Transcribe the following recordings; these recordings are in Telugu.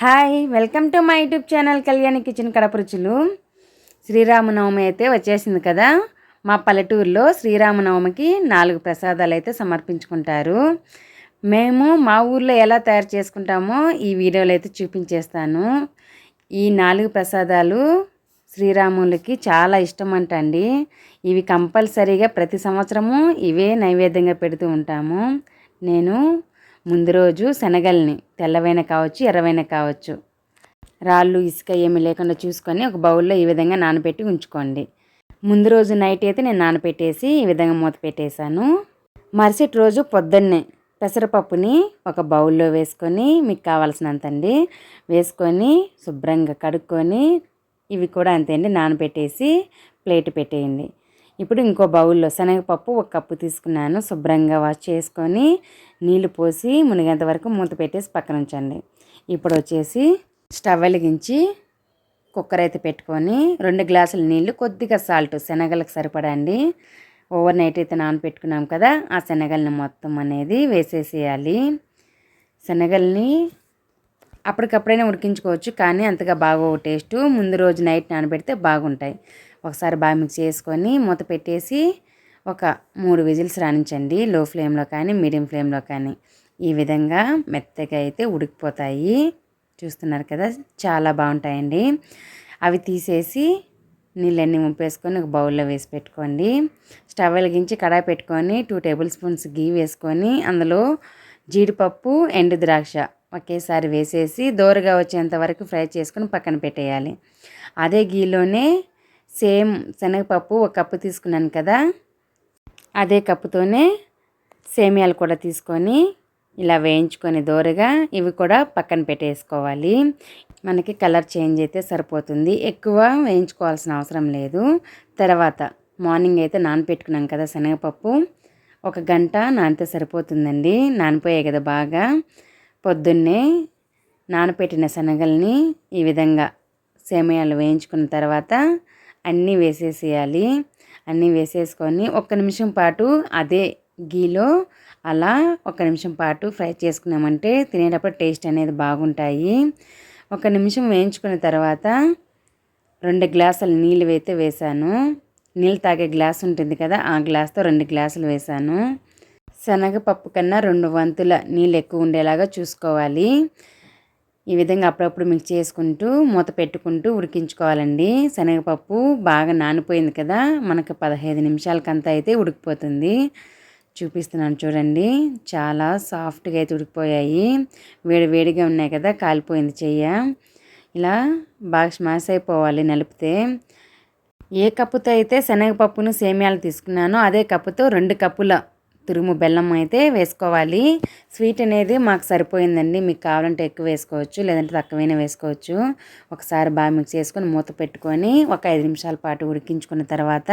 Hi welcome to my YouTube channel Kalyani kitchen Kadapa రుచులు శ్రీరామనవమి అయితే వచ్చేసింది కదా. మా పల్లెటూరులో శ్రీరామనవమికి నాలుగు ప్రసాదాలు అయితే సమర్పించుకుంటారు. మేము మా ఊర్లో ఎలా తయారు చేసుకుంటామో ఈ వీడియోలో అయితే చూపించేస్తాను. ఈ నాలుగు ప్రసాదాలు శ్రీరాములకి చాలా ఇష్టం అంటండి. ఇవి కంపల్సరీగా ప్రతి సంవత్సరము ఇవే నైవేద్యంగా పెడుతూ ఉంటాము. నేను ముందు రోజు శనగల్ని తెల్లవైన కావచ్చు ఎర్రవైన కావచ్చు. రాళ్ళు ఇసుక ఏమి లేకుండా చూసుకొని ఒక బౌల్లో ఈ విధంగా నానబెట్టి ఉంచుకోండి. ముందు రోజు నైట్ అయితే నేను నానబెట్టేసి ఈ విధంగా మూత పెట్టేశాను. మరుసటి రోజు పొద్దున్నే పెసరపప్పుని ఒక బౌల్లో వేసుకొని మీకు కావాల్సినంత అండి వేసుకొని శుభ్రంగా కడుక్కొని ఇవి కూడా అంతే అండి నానబెట్టేసి ప్లేట్ పెట్టేయండి. ఇప్పుడు ఇంకో బౌల్లో శనగపప్పు ఒక కప్పు తీసుకున్నాను. శుభ్రంగా వాష్ చేసుకొని నీళ్ళు పోసి మునిగేంత వరకు మూత పెట్టేసి పక్కన ఉంచండి. ఇప్పుడు వచ్చేసి స్టవ్ వెలిగించి కుక్కర్ అయితే పెట్టుకొని రెండు గ్లాసుల నీళ్ళు కొద్దిగా సాల్ట్ శనగలకు సరిపడండి ఓవర్ నైట్ అయితే నానపెట్టుకున్నాం కదా ఆ శనగల్ని మొత్తం అనేది వేసేసేయాలి. శనగల్ని అప్పటికప్పుడైనా ఉడికించుకోవచ్చు కానీ అంతగా బాగో టేస్ట్. ముందు రోజు నైట్ నానబెడితే బాగుంటాయి. ఒకసారి బాగా మిక్స్ చేసుకొని మూత పెట్టేసి ఒక మూడు విజిల్స్ రాణించండి లో ఫ్లేమ్లో కానీ మీడియం ఫ్లేమ్లో కానీ. ఈ విధంగా మెత్తగా అయితే ఉడికిపోతాయి. చూస్తున్నారు కదా చాలా బాగుంటాయండి. అవి తీసేసి నీళ్ళన్నీ ముంపేసుకొని ఒక బౌల్లో వేసి పెట్టుకోండి. స్టవ్ వెలిగించి కడాయి పెట్టుకొని టూ టేబుల్ స్పూన్స్ గీ వేసుకొని అందులో జీడిపప్పు ఎండు ద్రాక్ష ఒకేసారి వేసేసి దోరగా వచ్చేంత వరకు ఫ్రై చేసుకొని పక్కన పెట్టేయాలి. అదే గీలోనే సేమ్ శనగపప్పు ఒక కప్పు తీసుకున్నాను కదా అదే కప్పుతోనే సేమియాలు కూడా తీసుకొని ఇలా వేయించుకొని దోరగా ఇవి కూడా పక్కన పెట్టేసుకోవాలి. మనకి కలర్ చేంజ్ అయితే సరిపోతుంది. ఎక్కువ వేయించుకోవాల్సిన అవసరం లేదు. తర్వాత మార్నింగ్ అయితే నానపెట్టుకున్నాం కదా శనగపప్పు. ఒక గంట నానితే సరిపోతుందండి. నానిపోయాయి కదా బాగా. పొద్దున్నే నానపెట్టిన శనగల్ని ఈ విధంగా సేమియాలు వేయించుకున్న తర్వాత అన్నీ వేసేసేయాలి. అన్నీ వేసేసుకొని ఒక్క నిమిషం పాటు అదే గీలో అలా ఒక నిమిషం పాటు ఫ్రై చేసుకున్నామంటే తినేటప్పుడు టేస్ట్ అనేది బాగుంటాయి. ఒక నిమిషం వేయించుకున్న తర్వాత రెండు గ్లాసులు నీళ్ళు అయితే వేసాను నీళ్ళు తాగే గ్లాస్ ఉంటుంది కదా ఆ గ్లాస్తో రెండు గ్లాసులు వేసాను శనగపప్పు కన్నా రెండు వంతుల నీళ్ళు ఎక్కువ ఉండేలాగా చూసుకోవాలి. ఈ విధంగా అప్పుడప్పుడు మిక్స్ చేసుకుంటూ మూత పెట్టుకుంటూ ఉడికించుకోవాలండి. శనగపప్పు బాగా నానిపోయింది కదా మనకు పదహైదు నిమిషాలకంతా అయితే ఉడికిపోతుంది. చూపిస్తున్నాను చూడండి చాలా సాఫ్ట్గా అయితే ఉడికిపోయాయి. వేడి వేడిగా ఉన్నాయి కదా కాలిపోయింది చెయ్య. ఇలా బాగా స్మాష్ అయిపోవాలి నలిపితే. ఏ కప్పుతో అయితే శనగపప్పును సేమియాలు తీసుకున్నానో అదే కప్పుతో రెండు కప్పుల తురుము బెల్లం అయితే వేసుకోవాలి. స్వీట్ అనేది మాకు సరిపోయిందండి. మీకు కావాలంటే ఎక్కువ వేసుకోవచ్చు లేదంటే తక్కువైనా వేసుకోవచ్చు. ఒకసారి బాగా మిక్స్ చేసుకొని మూత పెట్టుకొని ఒక ఐదు నిమిషాల పాటు ఉడికించుకున్న తర్వాత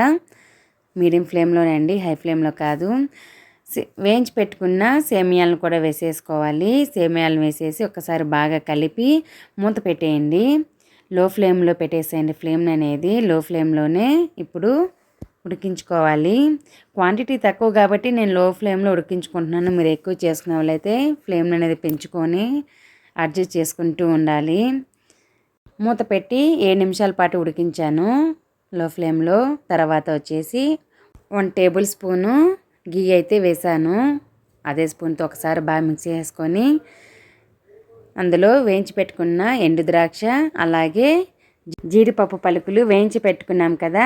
మీడియం ఫ్లేమ్లోనే అండి హై ఫ్లేమ్లో కాదు. వేయించి పెట్టుకున్న సేమియాలను కూడా వేసేసుకోవాలి. సేమియాలను వేసేసి ఒకసారి బాగా కలిపి మూత పెట్టేయండి. లో ఫ్లేమ్లో పెట్టేసేయండి. ఫ్లేమ్ అనేది లో ఫ్లేమ్లోనే ఇప్పుడు ఉడికించుకోవాలి. క్వాంటిటీ తక్కువ కాబట్టి నేను లో ఫ్లేమ్లో ఉడికించుకుంటున్నాను. మీరు ఎక్కువ చేసుకునే వాళ్ళైతే ఫ్లేమ్ అనేది పెంచుకొని అడ్జస్ట్ చేసుకుంటూ ఉండాలి. మూత పెట్టి ఏడు నిమిషాల పాటు ఉడికించాను లో ఫ్లేమ్లో. తర్వాత వచ్చేసి వన్ టేబుల్ స్పూను గీ అయితే వేసాను. అదే స్పూన్తో ఒకసారి బాగా మిక్స్ చేసుకొని అందులో వేయించి పెట్టుకున్న ఎండు ద్రాక్ష అలాగే జీడిపప్పు పలుకులు వేయించి పెట్టుకున్నాం కదా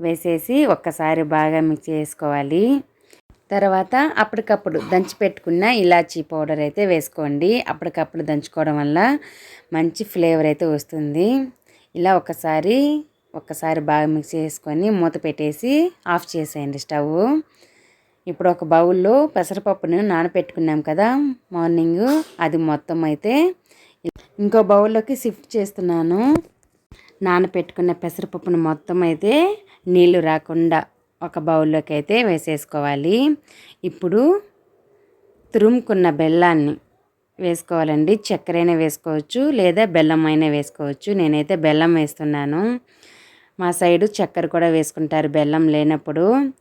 వేసేసి ఒక్కసారి బాగా మిక్స్ చేసుకోవాలి. తర్వాత అప్పటికప్పుడు దంచి పెట్టుకున్న ఇలాచీ పౌడర్ అయితే వేసుకోండి. అప్పటికప్పుడు దంచుకోవడం వల్ల మంచి ఫ్లేవర్ అయితే వస్తుంది. ఇలా ఒకసారి ఒక్కసారి బాగా మిక్స్ చేసుకొని మూత పెట్టేసి ఆఫ్ చేసేయండి స్టవ్. ఇప్పుడు ఒక బౌల్లో పెసరపప్పును నానపెట్టుకున్నాం కదా మార్నింగ్ అది మొత్తం అయితే ఇంకో బౌల్లోకి షిఫ్ట్ చేస్తున్నాను. నానపెట్టుకున్న పెసరపప్పును మొత్తం అయితే నీళ్ళు రాకుండా ఒక బౌల్లోకి అయితే వేసేసుకోవాలి. ఇప్పుడు తురుముకున్న బెల్లాన్ని వేసుకోవాలండి. చక్కెర వేసుకోవచ్చు లేదా బెల్లం అయినా వేసుకోవచ్చు. నేనైతే బెల్లం వేస్తున్నాను. మా సైడు చక్కెర కూడా వేసుకుంటారు బెల్లం లేనప్పుడు.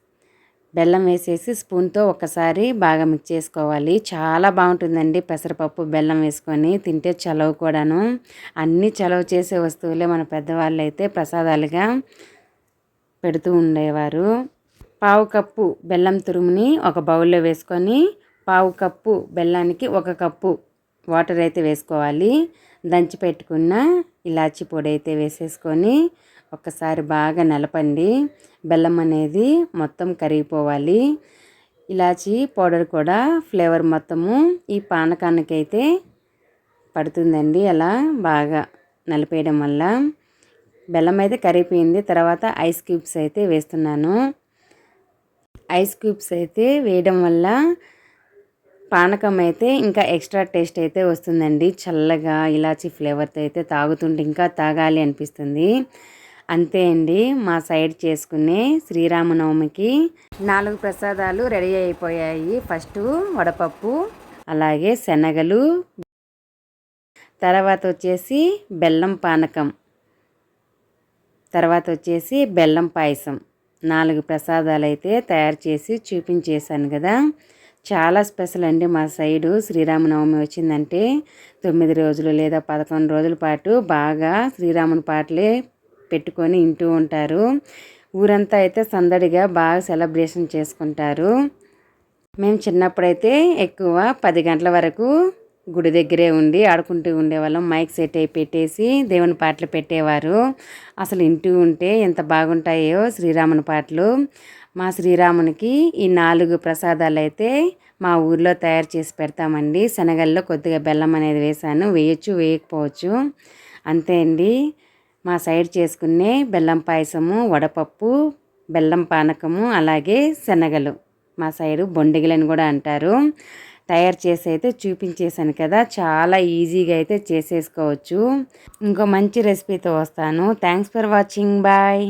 బెల్లం వేసేసి స్పూన్తో ఒకసారి బాగా మిక్స్ చేసుకోవాలి. చాలా బాగుంటుందండి పెసరపప్పు బెల్లం వేసుకొని. తింటే చలవ కూడాను. అన్నీ చలవ చేసే వస్తువులే మన పెద్దవాళ్ళు అయితే ప్రసాదాలుగా పెడుతూ ఉండేవారు. పావు కప్పు బెల్లం తురుముని ఒక బౌల్లో వేసుకొని పావు కప్పు బెల్లానికి ఒక కప్పు వాటర్ అయితే వేసుకోవాలి. దంచి పెట్టుకున్న ఇలాచి పొడి అయితే వేసేసుకొని ఒక్కసారి బాగా నలపండి. బెల్లం అనేది మొత్తం కరిగిపోవాలి. ఇలాచి పౌడర్ కూడా ఫ్లేవర్ మొత్తము ఈ పానకానికైతే పడుతుందండి. అలా బాగా నలిపేయడం వల్ల బెల్లం అయితే కరిగిపోయింది. తర్వాత ఐస్ క్యూబ్స్ అయితే వేస్తున్నాను. ఐస్ క్యూబ్స్ అయితే వేయడం వల్ల పానకం అయితే ఇంకా ఎక్స్ట్రా టేస్ట్ అయితే వస్తుందండి. చల్లగా ఇలాచి ఫ్లేవర్తో అయితే తాగుతుంటే ఇంకా తాగాలి అనిపిస్తుంది. అంతే అండి. మా సైడ్ చేసుకునే శ్రీరామనవమికి నాలుగు ప్రసాదాలు రెడీ అయిపోయాయి. ఫస్ట్ వడపప్పు అలాగే శనగలు తర్వాత వచ్చేసి బెల్లం పానకం. తర్వాత వచ్చేసి బెల్లం పాయసం. నాలుగు ప్రసాదాలు అయితే తయారు చేసి చూపించేశాను కదా. చాలా స్పెషల్ అండి మా సైడు శ్రీరామనవమి వచ్చిందంటే తొమ్మిది రోజులు లేదా పదకొండు రోజుల పాటు బాగా శ్రీరాముని పాటలే పెట్టుకొని వింటూ ఉంటారు. ఊరంతా అయితే సందడిగా బాగా సెలబ్రేషన్ చేసుకుంటారు. మేము చిన్నప్పుడైతే ఎక్కువ పది గంటల వరకు గుడి దగ్గరే ఉండి ఆడుకుంటూ ఉండేవాళ్ళం. మైక్ సెట్ అయి పెట్టేసి దేవుని పాటలు పెట్టేవారు. అసలు ఇంటూ ఉంటే ఎంత బాగుంటాయో శ్రీరాముని పాటలు. మా శ్రీరామునికి ఈ నాలుగు ప్రసాదాలు అయితే మా ఊర్లో తయారు చేసి పెడతామండి. శనగల్లో కొద్దిగా బెల్లం అనేది వేసాను వేయచ్చు వేయకపోవచ్చు. అంతే అండి. మా సైడ్ చేసుకునే బెల్లం పాయసము వడపప్పు బెల్లం పానకము అలాగే శనగలు. మా సైడు బొండిగలని కూడా అంటారు. తయారు చేసి అయితే చూపించేశాను కదా చాలా ఈజీగా అయితే చేసేసుకోవచ్చు. ఇంకో మంచి రెసిపీతో వస్తాను. Thanks for watching. బాయ్.